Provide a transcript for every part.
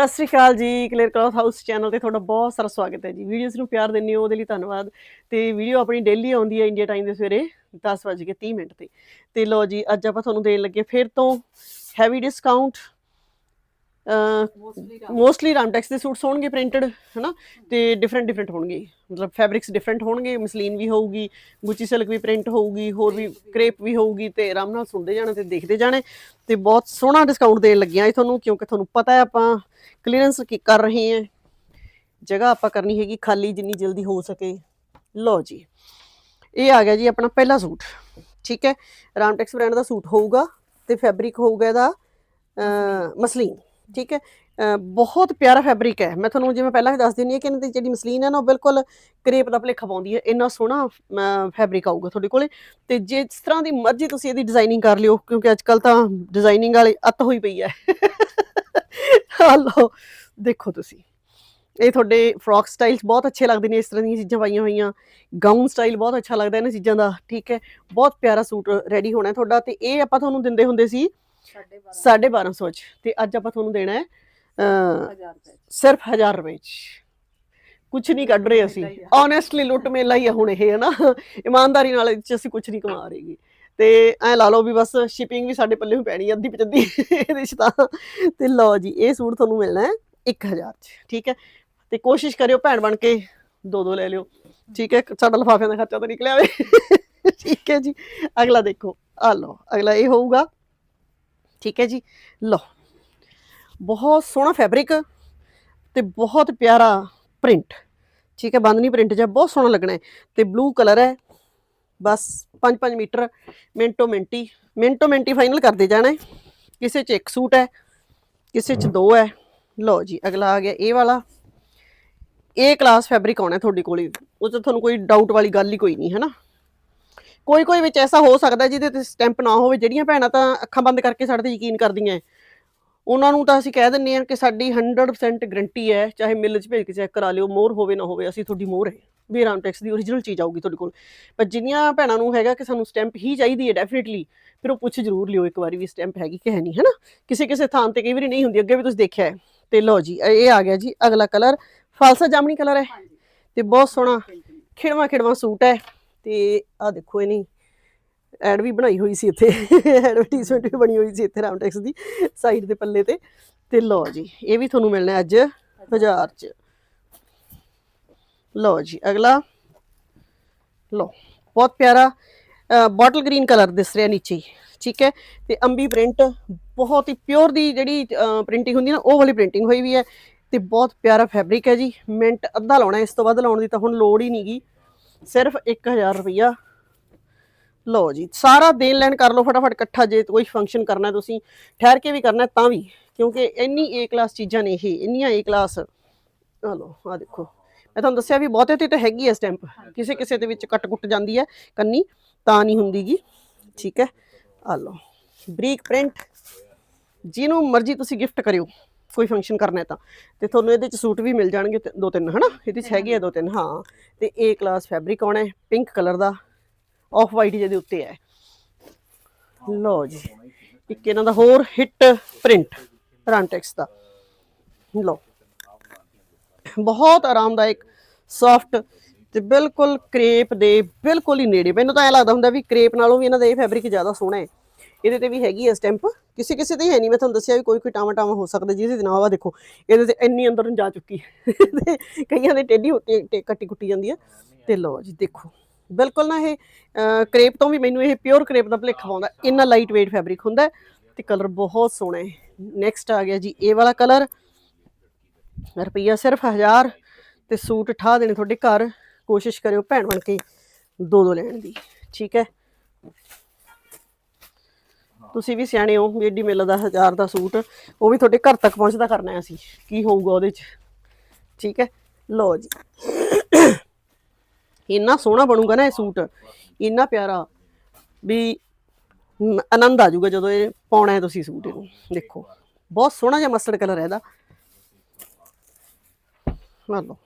ਸਤਿ ਸ਼੍ਰੀ ਅਕਾਲ ਜੀ clear cloth house channel ਤੇ ਤੁਹਾਡਾ ਬਹੁਤ ਸਾਰਾ ਸਵਾਗਤ ਹੈ ਜੀ। ਵੀਡੀਓਜ਼ ਨੂੰ ਪਿਆਰ ਦਿੰਦੇ ਹੋ, ਉਹਦੇ ਲਈ ਧੰਨਵਾਦ। ਤੇ ਵੀਡੀਓ ਆਪਣੀ ਡੇਲੀ ਆਉਂਦੀ ਹੈ ਇੰਡੀਆ ਟਾਈਮ ਦੇ ਸਵੇਰੇ 10:30 ਮਿੰਟ ਤੇ। ਤੇ ਲੋ ਜੀ, ਅੱਜ ਆਪਾਂ ਤੁਹਾਨੂੰ ਦੇਣ ਲੱਗੇ ਫਿਰ ਤੋਂ ਹੈਵੀ ਡਿਸਕਾਊਂਟ ਮੋਸਟਲੀ ਰਾਮਟੈਕਸ ਦੇ ਸੂਟਸ ਹੋਣਗੇ ਪ੍ਰਿੰਟਡ ਹਨਾ? ਤੇ ਡਿਫਰੈਂਟ ਡਿਫਰੈਂਟ ਹੋਣਗੇ। ਮਤਲਬ ਫੈਬਰਿਕਸ ਡਿਫਰੈਂਟ ਹੋਣਗੇ ਮਸਲੀਨ ਵੀ ਹੋਊਗੀ ਗੁੱਚੀ ਸਿਲਕ ਵੀ ਪ੍ਰਿੰਟ ਹੋਊਗੀ, ਹੋਰ ਵੀ ਕ੍ਰੇਪ ਵੀ ਹੋਊਗੀ, ਤੇ ਆਰਾਮ ਨਾਲ ਸੁਣਦੇ ਜਾਣਾ ਤੇ ਦੇਖਦੇ ਜਾਣੇ। ਤੇ ਬਹੁਤ ਸੋਹਣਾ ਡਿਸਕਾਊਂਟ ਦੇਣ ਲੱਗਿਆ ਇਹ ਤੁਹਾਨੂੰ, ਕਿਉਂਕਿ ਤੁਹਾਨੂੰ ਪਤਾ ਹੈ ਆਪਾਂ ਕਲੀਅਰੈਂਸ ਕੀ ਕਰ ਰਹੇ ਹਾਂ। ਜਗ੍ਹਾ ਆਪਾਂ ਕਰਨੀ ਹੈਗੀ ਖਾਲੀ, ਜਿੰਨੀ ਜਲਦੀ ਹੋ ਸਕੇ। ਲਓ ਜੀ, ਇਹ ਆ ਗਿਆ ਜੀ ਆਪਣਾ ਪਹਿਲਾ ਸੂਟ, ਠੀਕ ਹੈ? ਰਾਮਟੈਕਸ ਬ੍ਰਾਂਡ ਦਾ ਸੂਟ ਹੋਊਗਾ ਤੇ ਫੈਬਰਿਕ ਹੋਊਗਾ ਇਹਦਾ ਮਸਲੀਨ ਠੀਕ ਹੈ, ਅਹ ਬਹੁਤ ਪਿਆਰਾ ਫੈਬਰਿਕ ਹੈ। ਮੈਂ ਤੁਹਾਨੂੰ ਜਿਵੇਂ ਪਹਿਲਾਂ ਵੀ ਦੱਸ ਦਿੰਦੀ ਹਾਂ ਕਿ ਇਹਨਾਂ ਦੀ ਜਿਹੜੀ ਮਸਲੀਨ ਹੈ ਨਾ, ਉਹ ਬਿਲਕੁਲ ਕਰੇਪ ਦਾ ਭਲੇਖਾ ਪਾਉਂਦੀ ਹੈ। ਇੰਨਾ ਸੋਹਣਾ ਫੈਬਰਿਕ ਆਊਗਾ ਤੁਹਾਡੇ ਕੋਲੇ। ਤੇ ਜਿਸ ਤਰ੍ਹਾਂ ਦੀ ਮਰਜ਼ੀ ਤੁਸੀਂ ਇਹਦੀ ਡਿਜ਼ਾਈਨਿੰਗ ਕਰ ਲਿਓ, ਕਿਉਂਕਿ ਅੱਜ ਕੱਲ ਤਾਂ ਡਿਜ਼ਾਈਨਿੰਗ ਵਾਲੀ ਅੱਤ ਹੋਈ ਪਈ ਹੈ। ਆ ਦੇਖੋ ਤੁਸੀਂ। ਇਹ ਤੁਹਾਡੇ ਫਰੌਕ ਸਟਾਈਲਸ ਬਹੁਤ ਅੱਛੇ ਲੱਗਦੇ ਨੇ, ਇਸ ਤਰ੍ਹਾਂ ਦੀਆਂ ਚੀਜ਼ਾਂ ਪਾਈਆਂ ਹੋਈਆਂ। ਗਾਊਨ ਸਟਾਈਲ ਬਹੁਤ ਅੱਛਾ ਲੱਗਦਾ ਇਹਨਾਂ ਚੀਜ਼ਾਂ ਦਾ, ਠੀਕ ਹੈ। ਬਹੁਤ ਪਿਆਰਾ ਸੂਟ ਰੈਡੀ ਹੋਣਾ ਤੁਹਾਡਾ। ਤੇ ਇਹ ਆਪਾਂ ਤੁਹਾਨੂੰ ਦਿੰਦੇ ਹੁੰਦੇ ਸੀ 1250 ਚ। ਤੇ ਅੱਜ ਆਪਾਂ ਤੁਹਾਨੂੰ ਦੇਣਾ ਹੈ ਸਿਰਫ 1000 ਰੁਪਏ ਚ। ਕੁਝ ਨਹੀਂ ਕੱਢ ਰਹੇ ਅਸੀਂ। ਓਨੈਸਟਲੀ ਲੁੱਟ ਮੇਲਾ ਹੀ ਹੁਣ ਇਹ ਹੈ ਨਾ ਇਮਾਨਦਾਰੀ ਨਾਲ ਇਹ 'ਚ ਅਸੀਂ ਕੁਝ ਨਹੀਂ ਕਮਾ ਰਹੇਗੇ। ਤੇ ਐ ਲਾ ਲਓ ਵੀ ਬਸ ਸ਼ਿਪਿੰਗ ਵੀ ਸਾਡੇ ਪੱਲੇ ਪੈਣੀ ਅੱਧੀ ਪਚੱਦੀ ਇਹਦੇ ਚ ਤਾਂ। ਤੇ ਲਓ ਜੀ ਇਹ ਸੂਟ ਤੁਹਾਨੂੰ ਮਿਲਣਾ ਹੈ 1000 ਚ ਠੀਕ ਹੈ? ਤੇ ਕੋਸ਼ਿਸ਼ ਕਰਿਓ ਭੈਣ ਬਣ ਕੇ ਦੋ ਦੋ ਲੈ ਲਿਓ। ਠੀਕ ਹੈ? ਸਾਡਾ ਲਫਾਫਿਆਂ ਦਾ ਖਰਚਾ ਤਾਂ ਨਿਕਲਿਆ ਵੇ ਠੀਕ ਹੈ ਜੀ। ਅਗਲਾ ਦੇਖੋ। ਆ ਲਓ ਅਗਲਾ ਇਹ ਹੋਊਗਾ। ਠੀਕ ਹੈ ਜੀ। ਲਓ, ਬਹੁਤ ਸੋਹਣਾ ਫੈਬਰਿਕ ਤੇ ਬਹੁਤ ਪਿਆਰਾ ਪ੍ਰਿੰਟ ਠੀਕ ਹੈ, ਬੰਦਨੀ ਪ੍ਰਿੰਟ ਜਿਹਾ ਬਹੁਤ ਸੋਹਣਾ ਲੱਗਣਾ ਹੈ ਤੇ ਬਲੂ ਕਲਰ ਹੈ। ਬਸ 5-5 ਮੀਟਰ, ਮਿੰਟੋ ਮਿੰਟੀ ਮਿੰਟੋ ਮਿੰਟੀ ਫਾਈਨਲ ਕਰਦੇ ਜਾਣਾ ਕਿਸੇ 'ਚ ਇੱਕ ਸੂਟ ਹੈ, ਕਿਸੇ 'ਚ ਦੋ ਹੈ। ਲਓ ਜੀ, ਅਗਲਾ ਆ ਗਿਆ ਇਹ ਵਾਲਾ। ਇਹ ਕਲਾਸ ਫੈਬਰਿਕ ਆਉਣਾ ਤੁਹਾਡੇ ਕੋਲ। ਉਹ 'ਚ ਤੁਹਾਨੂੰ ਕੋਈ ਡਾਊਟ ਵਾਲੀ ਗੱਲ ਹੀ ਕੋਈ ਨਹੀਂ, ਹੈ ਨਾ? ਕੋਈ ਕੋਈ ਵਿੱਚ ਐਸਾ ਹੋ ਸਕਦਾ ਜਿਹਦੇ ਤੇ ਸਟੈਂਪ ਨਾ ਹੋਵੇ, ਜਿਹੜੀਆਂ ਭੈਣਾਂ ਤਾਂ ਅੱਖਾਂ ਬੰਦ ਕਰਕੇ ਸਾਡੇ ਤੇ ਯਕੀਨ ਕਰਦੀਆਂ ਉਹਨਾਂ ਨੂੰ ਤਾਂ ਅਸੀਂ ਕਹਿ ਦਿੰਨੇ ਆ ਕਿ ਸਾਡੀ 100% ਗਰੰਟੀ ਹੈ ਚਾਹੇ ਮਿਲ 'ਚ ਭੇਜ ਕੇ ਚੈੱਕ ਕਰਾ ਲਿਓ, ਮੋਰ ਹੋਵੇ ਨਾ ਹੋਵੇ, ਅਸੀਂ ਤੁਹਾਡੀ ਮੋਰ ਹੈ ਵੀ ਰਾਮਟੈਕਸ ਦੀ ਓਰੀਜਨਲ ਚੀਜ਼ ਆਊਗੀ ਤੁਹਾਡੇ ਕੋਲ। ਪਰ ਜਿੰਨੀਆਂ ਭੈਣਾਂ ਨੂੰ ਹੈਗਾ ਕਿ ਸਾਨੂੰ ਸਟੈਂਪ ਹੀ ਚਾਹੀਦੀ ਹੈ ਡੈਫੀਨਿਟਲੀ ਫਿਰ ਉਹ ਪੁੱਛ ਜ਼ਰੂਰ ਲਿਓ ਇੱਕ ਵਾਰੀ ਵੀ ਸਟੈਂਪ ਹੈਗੀ ਕਿ ਹੈ ਨਹੀਂ ਹੈ ਨਾ ਕਿਸੇ ਕਿਸੇ ਥਾਂ ਤੇ ਕਈ ਵਾਰੀ ਨਹੀਂ ਹੁੰਦੀ, ਅੱਗੇ ਵੀ ਤੁਸੀਂ ਦੇਖਿਆ ਹੈ ਤੇ ਲਓ ਜੀ ਇਹ ਇਹ ਆ ਗਿਆ ਜੀ, ਅਗਲਾ ਕਲਰ, ਫਾਲਸਾ ਜਾਮਣੀ ਕਲਰ ਹੈ ਤੇ ਬਹੁਤ ਸੋਹਣਾ ਖਿੜਵਾ ਖਿੜਵਾ ਸੂਟ ਹੈ ਤੇ ਆ ਦੇਖੋ ਇਹਨੀ ਐਡ ਵੀ ਬਣਾਈ ਹੋਈ ਸੀ ਇੱਥੇ ਐਡਵਰਟਾਈਜ਼ਮੈਂਟ ਵੀ ਬਣੀ ਹੋਈ ਸੀ ਇੱਥੇ ਰਾਮਟੈਕਸ ਦੀ ਸਾਈਡ ਦੇ ਪੱਲੇ ਤੇ ਤੇ ਲਓ ਜੀ, ਇਹ ਵੀ ਤੁਹਾਨੂੰ ਮਿਲਣਾ ਅੱਜ ਬਾਜ਼ਾਰ 'ਚ। ਲਓ ਜੀ, ਅਗਲਾ, ਲਓ, ਬਹੁਤ ਪਿਆਰਾ ਬੋਟਲ ਗ੍ਰੀਨ ਕਲਰ ਦਿਸ ਰਿਹਾ ਨੀਚੇ ਠੀਕ ਹੈ, ਤੇ ਅੰਬੀ ਪ੍ਰਿੰਟ ਬਹੁਤ ਹੀ ਪਿਓਰ ਦੀ ਜਿਹੜੀ ਪ੍ਰਿੰਟਿੰਗ ਹੁੰਦੀ ਨਾ, ਉਹ ਵਾਲੀ ਪ੍ਰਿੰਟਿੰਗ ਹੋਈ ਵੀ ਹੈ, ਤੇ ਬਹੁਤ ਪਿਆਰਾ ਫੈਬਰਿਕ ਹੈ ਜੀ ਮਿੰਟ ਅੱਧਾ ਲਾਉਣਾ ਇਸ ਤੋਂ ਵੱਧ ਲਾਉਣ ਦੀ ਤਾਂ ਹੁਣ ਲੋੜ ਹੀ ਨਹੀਂਗੀ ਸਿਰਫ 1000 ਰੁਪਈਆ। ਲਓ ਜੀ, ਸਾਰਾ ਦੇਣ ਲੈਣ ਕਰ ਲਓ ਫਟਾਫਟ, ਇਕੱਠਾ ਜੇ ਕੋਈ ਫੰਕਸ਼ਨ ਕਰਨਾ ਤੁਸੀਂ, ਠਹਿਰ ਕੇ ਵੀ ਕਰਨਾ ਤਾਂ ਵੀ, ਕਿਉਂਕਿ ਇੰਨੀ ਏ ਕਲਾਸ ਚੀਜ਼ਾਂ ਨੇ ਇਹ, ਇੰਨੀਆਂ ਏ ਕਲਾਸ ਆ ਲਓ ਆ ਦੇਖੋ। ਮੈਂ ਤੁਹਾਨੂੰ ਦੱਸਿਆ ਵੀ ਬਹੁਤੇ ਤੇ ਤਾਂ ਹੈਗੀ ਹੈ ਸਟੈਂਪ ਕਿਸੇ ਕਿਸੇ ਦੇ ਵਿੱਚ ਕੱਟ ਕੁੱਟ ਜਾਂਦੀ ਹੈ ਕੰਨੀ, ਤਾਂ ਨਹੀਂ ਹੁੰਦੀਗੀ। ਠੀਕ ਹੈ ਆ ਲਓ। ਬਰੀਕ ਪ੍ਰਿੰਟ ਜਿਹਨੂੰ ਮਰਜ਼ੀ ਤੁਸੀਂ ਗਿਫਟ ਕਰਿਓ। ਕੋਈ ਫੰਕਸ਼ਨ ਕਰਨਾ ਹੈ ਤਾਂ। ਤੇ ਤੁਹਾਨੂੰ ਇਹਦੇ ਚ ਸੂਟ ਵੀ ਮਿਲ ਜਾਣਗੇ ਦੋ ਤਿੰਨ ਹਨਾ? ਇਹਦੇ ਚ ਹੈਗੇ ਆ ਦੋ ਤਿੰਨ ਹਾਂ। ਤੇ ਏ ਕਲਾਸ ਫੈਬਰਿਕ ਆਉਣਾ ਹੈ ਪਿੰਕ ਕਲਰ ਦਾ ਆਫ ਵਾਈਟ ਜਿਹਦੇ ਉੱਤੇ ਹੈ। ਲਓ ਜੀ ਇੱਕ ਇਹਨਾਂ ਦਾ ਹੋਰ ਹਿੱਟ ਪ੍ਰਿੰਟ ਰਾਂਟੈਕਸ ਦਾ। ਲਓ ਬਹੁਤ ਆਰਾਮਦਾਇਕ ਸੌਫਟ ਤੇ ਬਿਲਕੁਲ ਕ੍ਰੇਪ ਦੇ ਬਿਲਕੁਲ ਹੀ ਨੇੜੇ। ਮੈਨੂੰ ਤਾਂ ਐ ਲੱਗਦਾ ਹੁੰਦਾ ਵੀ ਕ੍ਰੇਪ ਨਾਲੋਂ ਵੀ ਇਹਨਾਂ ਦਾ ਇਹ ਫੈਬਰਿਕ ਜ਼ਿਆਦਾ ਸੋਹਣਾ ਹੈ। ਇਹਦੇ ਤੇ ਵੀ ਹੈਗੀ ਹੈ ਸਟੈਂਪ ਕਿਸੇ ਕਿਸੇ ਤੇ ਹੈ ਨਹੀਂ ਮੈਂ ਤੁਹਾਨੂੰ ਦੱਸਿਆ ਵੀ ਕੋਈ ਕੋਈ ਟਾਵਾਂ ਟਾਵਾਂ ਹੋ ਸਕਦਾ, ਜਿਹਦੇ ਤੇ ਨਾ ਹੋਵਾ ਦੇਖੋ, ਇਹਦੇ ਤੇ ਇੰਨੀ ਅੰਦਰ ਨੂੰ ਜਾ ਚੁੱਕੀ ਤੇ ਕਈਆਂ ਦੇ ਟੇਢੀ ਹੋਟੀ ਕੱਟੀ ਕੁੱਟੀ ਜਾਂਦੀ ਹੈ ਤੇ ਲਓ ਜੀ, ਦੇਖੋ। ਬਿਲਕੁਲ ਨਾ ਇਹ ਕ੍ਰੇਪ ਤੋਂ ਵੀ ਮੈਨੂੰ ਇਹ ਪਿਓਰ ਕ੍ਰੇਪ ਦਾ ਭਲੇਖਾ ਪਾਉਂਦਾ ਇੰਨਾ ਲਾਈਟ weight ਫੈਬਰਿਕ ਹੁੰਦਾ ਹੈ ਤੇ ਕਲਰ ਬਹੁਤ ਸੋਹਣਾ ਹੈ। ਨੈਕਸਟ ਆ ਗਿਆ ਜੀ, ਇਹ ਵਾਲਾ ਕਲਰ ਰੁਪਈਆ ਸਿਰਫ 1000 ਤੇ ਸੂਟ ਠਾ ਦੇਣੇ ਤੁਹਾਡੇ ਘਰ। ਕੋਸ਼ਿਸ਼ ਕਰਿਓ ਭੈਣ ਬਣ ਕੇ ਦੋ ਦੋ ਲੈਣ ਦੀ। ਠੀਕ ਹੈ? ਤੁਸੀਂ ਵੀ ਸਿਆਣੇ ਹੋ, ਵੀ ਏਡੀ ਮਿਲਦਾ 1000 ਦਾ ਸੂਟ, ਉਹ ਵੀ ਤੁਹਾਡੇ ਘਰ ਤੱਕ ਪਹੁੰਚਦਾ ਕਰਨਾ ਹੈ ਅਸੀਂ। ਕੀ ਹੋਊਗਾ ਉਹਦੇ 'ਚ? ਠੀਕ ਹੈ? ਲਓ ਜੀ। ਇੰਨਾ ਸੋਹਣਾ ਬਣੂਗਾ ਨਾ ਇਹ ਸੂਟ, ਇੰਨਾ ਪਿਆਰਾ। ਵੀ ਆਨੰਦ ਆ ਜਾਊਗਾ ਜਦੋਂ ਇਹ ਪਾਉਣਾ ਹੈ ਤੁਸੀਂ ਸੂਟ ਇਹਨੂੰ। ਦੇਖੋ, ਬਹੁਤ ਸੋਹਣਾ ਜਿਹਾ ਮਸਟਰਡ ਕਲਰ ਹੈ ਇਹਦਾ। ਮੰਨ ਲਓ।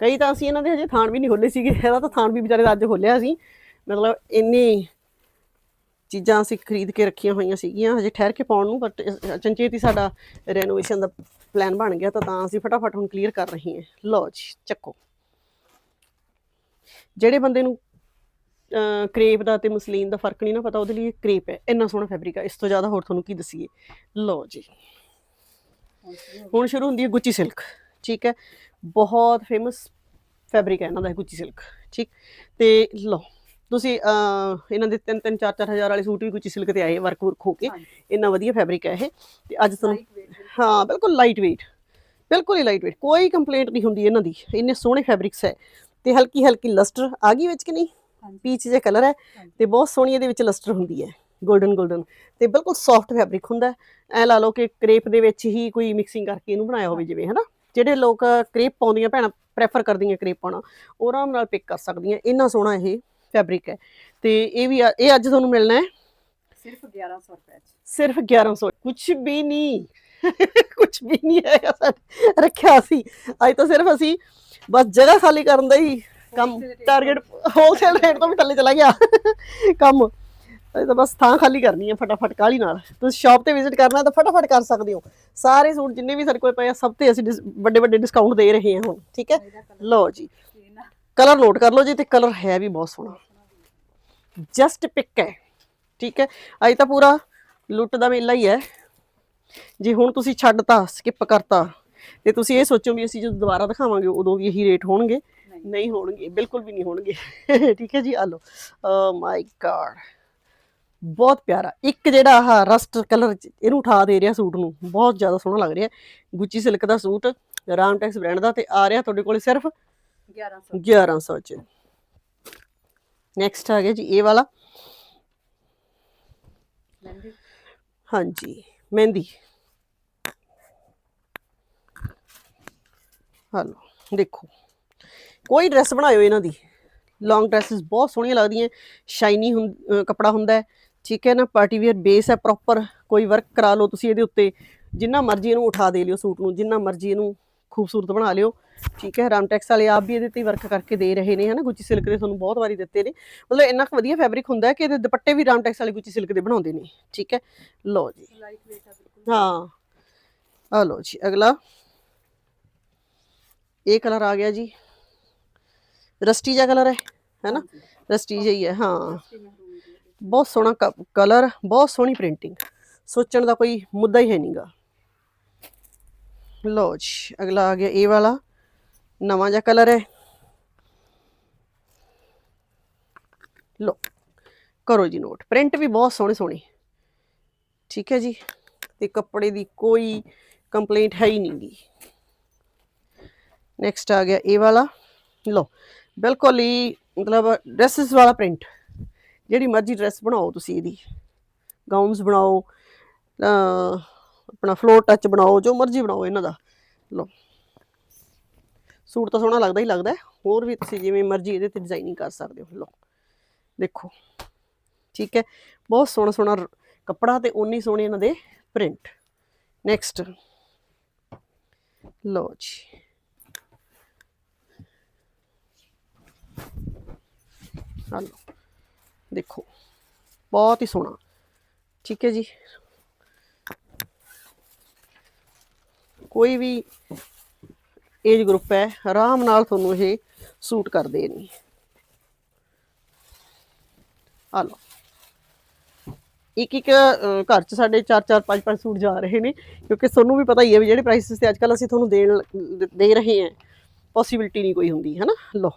ਕਈ ਤਾਂ ਅਸੀਂ ਇਹਨਾਂ ਦੇ ਹਜੇ ਥਾਣ ਵੀ ਨਹੀਂ ਖੋਲੇ ਸੀਗੇ, ਇਹਦਾ ਤਾਂ ਥਾਣ ਵੀ ਵਿਚਾਰੇ ਦਾ ਅੱਜ ਖੋਲਿਆ ਸੀ। ਮਤਲਬ ਇੰਨੀ ਚੀਜ਼ਾਂ ਅਸੀਂ ਖਰੀਦ ਕੇ ਰੱਖੀਆਂ ਹੋਈਆਂ ਸੀਗੀਆਂ, ਹਜੇ ਠਹਿਰ ਕੇ ਪਾਉਣ ਨੂੰ ਬਟ ਚੰਚੇਤੀ ਸਾਡਾ ਰੈਨੋਵੇਸ਼ਨ ਦਾ ਪਲਾਨ ਬਣ ਗਿਆ ਤਾਂ ਤਾਂ ਅਸੀਂ ਫਟਾਫਟ ਹੁਣ ਕਲੀਅਰ ਕਰ ਰਹੀ ਹਾਂ। ਲਓ ਜੀ, ਚੱਕੋ। ਜਿਹੜੇ ਬੰਦੇ ਨੂੰ ਕ੍ਰੇਪ ਦਾ ਤੇ ਮਸਲੀਨ ਦਾ ਫ਼ਰਕ ਨਹੀਂ ਨਾ ਪਤਾ, ਉਹਦੇ ਲਈ ਕ੍ਰੇਪ ਹੈ। ਇੰਨਾ ਸੋਹਣਾ ਫੈਬਰਿਕ ਹੈ ਇਸ ਤੋਂ ਜ਼ਿਆਦਾ ਹੋਰ ਤੁਹਾਨੂੰ ਕੀ ਦਸੀਏ? ਲਓ ਜੀ। ਹੁਣ ਸ਼ੁਰੂ ਹੁੰਦੀ ਹੈ ਗੁੱਚੀ ਸਿਲਕ ਠੀਕ ਹੈ? ਬਹੁਤ ਫੇਮਸ ਫੈਬਰਿਕ ਹੈ ਇਹਨਾਂ ਦਾ ਗੁੱਚੀ ਸਿਲਕ ਠੀਕ? ਤੇ ਲਓ। ਤੁਸੀਂ ਇਹਨਾਂ ਦੇ 3 3 4 4 ਹਜ਼ਾਰ ਵਾਲੇ ਸੂਟ ਵੀ ਗੁੱਚੀ ਸਿਲਕ ਤੇ ਆਏ ਵਰਕ ਵਰਕ ਹੋ ਕੇ। ਇੰਨਾ ਵਧੀਆ ਫੈਬਰਿਕ ਹੈ ਇਹ। ਤੇ ਅੱਜ ਤੁਹਾਨੂੰ ਹਾਂ ਬਿਲਕੁਲ ਲਾਈਟ weight ਬਿਲਕੁਲ ਹੀ ਲਾਈਟ weight ਕੋਈ ਕੰਪਲੇਂਟ ਨਹੀਂ ਹੁੰਦੀ ਇਹਨਾਂ ਦੀ। ਇੰਨੇ ਸੋਹਣੇ ਫੈਬਰਿਕਸ ਹੈ। ਤੇ ਹਲਕੀ ਹਲਕੀ ਲਸਟਰ ਆ ਗਈ ਵਿੱਚ ਕਿ ਨਹੀਂ? ਪੀਚ ਜਿਹਾ ਕਲਰ ਹੈ। ਤੇ ਬਹੁਤ ਸੋਹਣੀ ਇਹਦੇ ਵਿੱਚ ਲਸਟਰ ਹੁੰਦੀ ਹੈ। 골ਡਨ 골ਡਨ ਤੇ ਬਿਲਕੁਲ ਸੌਫਟ ਫੈਬਰਿਕ ਹੁੰਦਾ ਐ ਲਾ ਲਓ ਕਿ ਕ੍ਰੇਪ ਦੇ ਵਿੱਚ ਹੀ ਕੋਈ ਮਿਕਸਿੰਗ ਕਰਕੇ ਇਹਨੂੰ ਬਣਾਇਆ ਹੋਵੇ ਜਿਵੇਂ ਹਨਾ? ਜਿਹੜੇ ਲੋਕ ਕ੍ਰੇਪ ਪਾਉਂਦੀਆਂ ਭੈਣਾਂ ਪ੍ਰੈਫਰ ਕਰਦੀਆਂ ਕ੍ਰੇਪ ਪਾਉਣਾ ਉਹ ਆਰਾਮ ਨਾਲ ਪਿਕ ਕਰ ਸਕਦੀਆਂ। ਇੰਨਾ ਸੋਹਣਾ ਇਹ। ਫੈਬਰਿਕ ਹੈ। ਤੇ ਇਹ ਵੀ ਇਹ ਅੱਜ ਤੁਹਾਨੂੰ ਮਿਲਣਾ ਹੈ। ਸਿਰਫ 1100 ਰੁਪਏ ਚ। ਸਿਰਫ 1100 ਕੁਝ ਵੀ ਨਹੀਂ। ਕੁਝ ਵੀ ਨਹੀਂ ਹੈਗਾ ਸਾਡੇ ਰੱਖਿਆ ਸੀ। ਅੱਜ ਤਾਂ ਸਿਰਫ ਅਸੀਂ ਬਸ ਜਗ੍ਹਾ ਖਾਲੀ ਕਰਨ ਦਾ ਹੀ ਕੰਮ ਟਾਰਗੇਟ ਹੋਲਸੇਲ ਰੇਟ ਤੋਂ। ਵੀ ਥੱਲੇ ਚਲਾ ਗਿਆ। ਕੰਮ। ਅਸੀਂ ਤਾਂ ਬਸ ਥਾਂ ਖਾਲੀ ਕਰਨੀ ਹੈ ਫਟਾਫਟ ਕਾਲੀ ਨਾਲ। ਤੁਸੀਂ ਸ਼ਾਪ ਤੇ ਵਿਜ਼ਿਟ ਕਰਨਾ ਤਾਂ ਫਟਾਫਟ ਕਰ ਸਕਦੇ ਹੋ। ਸਾਰੇ ਸੂਟ ਜਿੰਨੇ ਵੀ ਸਾਡੇ ਕੋਲ ਪਏ ਆ ਸਭ ਤੇ ਅਸੀਂ ਵੱਡੇ ਵੱਡੇ ਡਿਸਕਾਊਂਟ ਦੇ ਰਹੇ ਹਾਂ ਹੁਣ ਠੀਕ ਹੈ? ਲਓ ਜੀ। ਕਲਰ ਨੋਟ ਕਰ ਲਓ ਜੀ ਤੇ ਕਲਰ ਹੈ ਵੀ ਬਹੁਤ ਸੋਹਣਾ। ਜਸਟ ਪਿਕ ਹੈ ਠੀਕ ਹੈ? ਅੱਜ ਤਾਂ ਪੂਰਾ ਲੁੱਟ ਦਾ ਮੇਲਾ ਹੀ ਹੈ। ਜੇ ਹੁਣ ਤੁਸੀਂ ਛੱਡਤਾ ਸਕਿਪ ਕਰਤਾ ਤੇ ਤੁਸੀਂ ਇਹ ਸੋਚੋ ਵੀ ਅਸੀਂ ਜਦੋਂ ਦੁਬਾਰਾ ਦਿਖਾਵਾਂਗੇ ਉਦੋਂ ਵੀ ਇਹੀ ਰੇਟ ਹੋਣਗੇ? ਨਹੀਂ। ਹੋਣਗੇ ਬਿਲਕੁਲ ਵੀ ਨਹੀਂ ਹੋਣਗੇ। ਠੀਕ ਹੈ ਜੀ ਆ ਓ ਮਾਈ ਗॉड ਬਹੁਤ ਪਿਆਰਾ। ਇੱਕ ਜਿਹੜਾ ਆਹ ਰਸਟ ਕਲਰ ਇਹਨੂੰ ਉਠਾ ਦੇ ਰਿਹਾ ਸੂਟ ਨੂੰ ਬਹੁਤ ਜ਼ਿਆਦਾ ਸੋਹਣਾ ਲੱਗ ਰਿਹਾ। ਗੁੱਚੀ ਸਿਲਕ ਦਾ ਸੂਟ ਰਾਮਟੈਕਸ ਬ੍ਰਾਂਡ ਦਾ ਤੇ ਆ ਰਿਹਾ ਤੁਹਾਡੇ ਕੋਲੇ ਸਿਰਫ 1100 1100 ਚ। ਨੈਕਸਟ ਆ ਗਿਆ ਜੀ ਇਹ ਵਾਲਾ। ਮਹਿੰਦੀ। ਹਾਂਜੀ ਮਹਿੰਦੀ। ਹਲੋ ਦੇਖੋ। ਕੋਈ ਡਰੈਸ ਬਣਾਇਓ ਇਹਨਾਂ ਦੀ। ਲੌਂਗ ਡਰੈਸਸ ਬਹੁਤ ਸੋਹਣੀਆਂ ਲੱਗਦੀਆਂ। ਸ਼ਾਈਨੀ ਕੱਪੜਾ ਹੁੰਦਾ ਹੈ। ਠੀਕ ਹੈ ਨਾ ਪਾਰਟੀ ਵੇਅਰ ਬੇਸ ਹੈ ਪ੍ਰੋਪਰ ਕੋਈ ਵਰਕ ਕਰਾ ਲਓ ਤੁਸੀਂ ਇਹਦੇ ਉੱਤੇ। ਜਿੰਨਾ ਮਰਜ਼ੀ ਇਹਨੂੰ ਉਠਾ ਦੇ ਲਿਓ ਸੂਟ ਨੂੰ ਜਿੰਨਾ ਮਰਜ਼ੀ ਇਹਨੂੰ ਖੂਬਸੂਰਤ ਬਣਾ ਲਿਓ। ਠੀਕ ਹੈ ਰਾਮਟੈਕਸ ਵਾਲੇ ਆਪ ਵੀ ਇਹਦੇ ਤੇ ਵਰਕ ਕਰਕੇ ਦੇ ਰਹੇ ਨੇ, ਹਨਾ? ਗੁੱਚੀ ਸਿਲਕ ਦੇ ਤੁਹਾਨੂੰ ਬਹੁਤ ਵਾਰੀ ਦਿੱਤੇ ਨੇ। ਮਤਲਬ ਇੰਨਾ ਕੁ ਵਧੀਆ ਫੈਬਰਿਕ ਹੁੰਦਾ ਹੈ ਕਿ ਇਹਦੇ ਦੁਪੱਟੇ ਵੀ ਰਾਮਟੈਕਸ ਵਾਲੇ ਗੁੱਚੀ ਸਿਲਕ ਦੇ ਬਣਾਉਂਦੇ ਨੇ। ਠੀਕ ਹੈ? ਲਓ ਜੀ। ਹਾਂ। ਆ ਲਓ ਜੀ, ਅਗਲਾ। ਇਹ ਕਲਰ ਆ ਗਿਆ ਜੀ। ਰਸਟੀ ਜਿਹਾ ਕਲਰ ਹੈ, ਹੈਨਾ? ਰਸਟੀ ਜਿਹਾ ਹੀ ਹੈ, ਹਾਂ। ਬਹੁਤ ਸੋਹਣਾ ਕਲਰ ਬਹੁਤ ਸੋਹਣੀ ਪ੍ਰਿੰਟਿੰਗ ਸੋਚਣ ਦਾ ਕੋਈ ਮੁੱਦਾ ਹੀ ਹੈ ਨਹੀਂਗਾ ਲਓ ਜੀ, ਅਗਲਾ ਆ ਗਿਆ ਇਹ ਵਾਲਾ। ਨਵਾਂ ਜਿਹਾ ਕਲਰ ਹੈ। ਲਓ ਕਰੋ ਜੀ ਨੋਟ। ਪ੍ਰਿੰਟ ਵੀ ਬਹੁਤ ਸੋਹਣੇ ਸੋਹਣੇ। ਠੀਕ ਹੈ ਜੀ। ਤੇ ਕੱਪੜੇ ਦੀ ਕੋਈ ਕੰਪਲੇਂਟ ਹੈ ਹੀ ਨਹੀਂਗੀ ਨੈਕਸਟ ਆ ਗਿਆ ਇਹ ਵਾਲਾ। ਲਓ ਬਿਲਕੁਲ ਹੀ ਮਤਲਬ ਡਰੈਸਸ ਵਾਲਾ ਪ੍ਰਿੰਟ। ਜਿਹੜੀ ਮਰਜ਼ੀ ਡਰੈਸ ਬਣਾਓ ਤੁਸੀਂ ਇਹਦੀ। ਗਾਊਨਸ ਬਣਾਓ। ਆਪਣਾ ਫਲੋਰ ਟੱਚ ਬਣਾਓ, ਜੋ ਮਰਜ਼ੀ ਬਣਾਓ ਇਹਨਾਂ ਦਾ। ਲਓ। ਸੂਟ ਤਾਂ ਸੋਹਣਾ ਲੱਗਦਾ ਹੀ ਲੱਗਦਾ ਹੋਰ ਵੀ ਤੁਸੀਂ ਜਿਵੇਂ ਮਰਜ਼ੀ ਇਹਦੇ ਤੇ ਡਿਜ਼ਾਈਨਿੰਗ ਕਰ ਸਕਦੇ ਹੋ। ਲਓ। ਦੇਖੋ। ਠੀਕ ਹੈ। ਬਹੁਤ ਸੋਹਣਾ ਸੋਹਣਾ ਕੱਪੜਾ ਤੇ ਉਨੀ ਸੋਹਣੇ ਇਹਨਾਂ ਦੇ ਪ੍ਰਿੰਟ ਨੈਕਸਟ ਲਓ ਜੀ। ਆ ਦੇਖੋ। ਬਹੁਤ ਹੀ ਸੋਹਣਾ। ਠੀਕ ਹੈ ਜੀ। ਕੋਈ ਵੀ ਏਜ ਗਰੁੱਪ ਹੈ, ਆਰਾਮ ਨਾਲ ਤੁਹਾਨੂੰ ਇਹ ਸੂਟ ਕਰਦੇ ਨੇ। ਆ ਲਓ। ਇੱਕ ਇੱਕ ਘਰ 'ਚ ਸਾਡੇ 4 4 5 5 ਸੂਟ ਜਾ ਰਹੇ ਨੇ, ਕਿਉਂਕਿ ਤੁਹਾਨੂੰ ਵੀ ਪਤਾ ਹੀ ਹੈ ਵੀ ਜਿਹੜੇ ਪ੍ਰਾਈਸਸ ਤੇ ਅੱਜਕੱਲ ਅਸੀਂ ਤੁਹਾਨੂੰ ਦੇਣ ਲ- ਦੇ ਰਹੇ ਹਾਂ ਪੋਸੀਬਿਲਿਟੀ ਨਹੀਂ ਕੋਈ ਹੁੰਦੀ ਹੈ ਨਾ ਲਓ।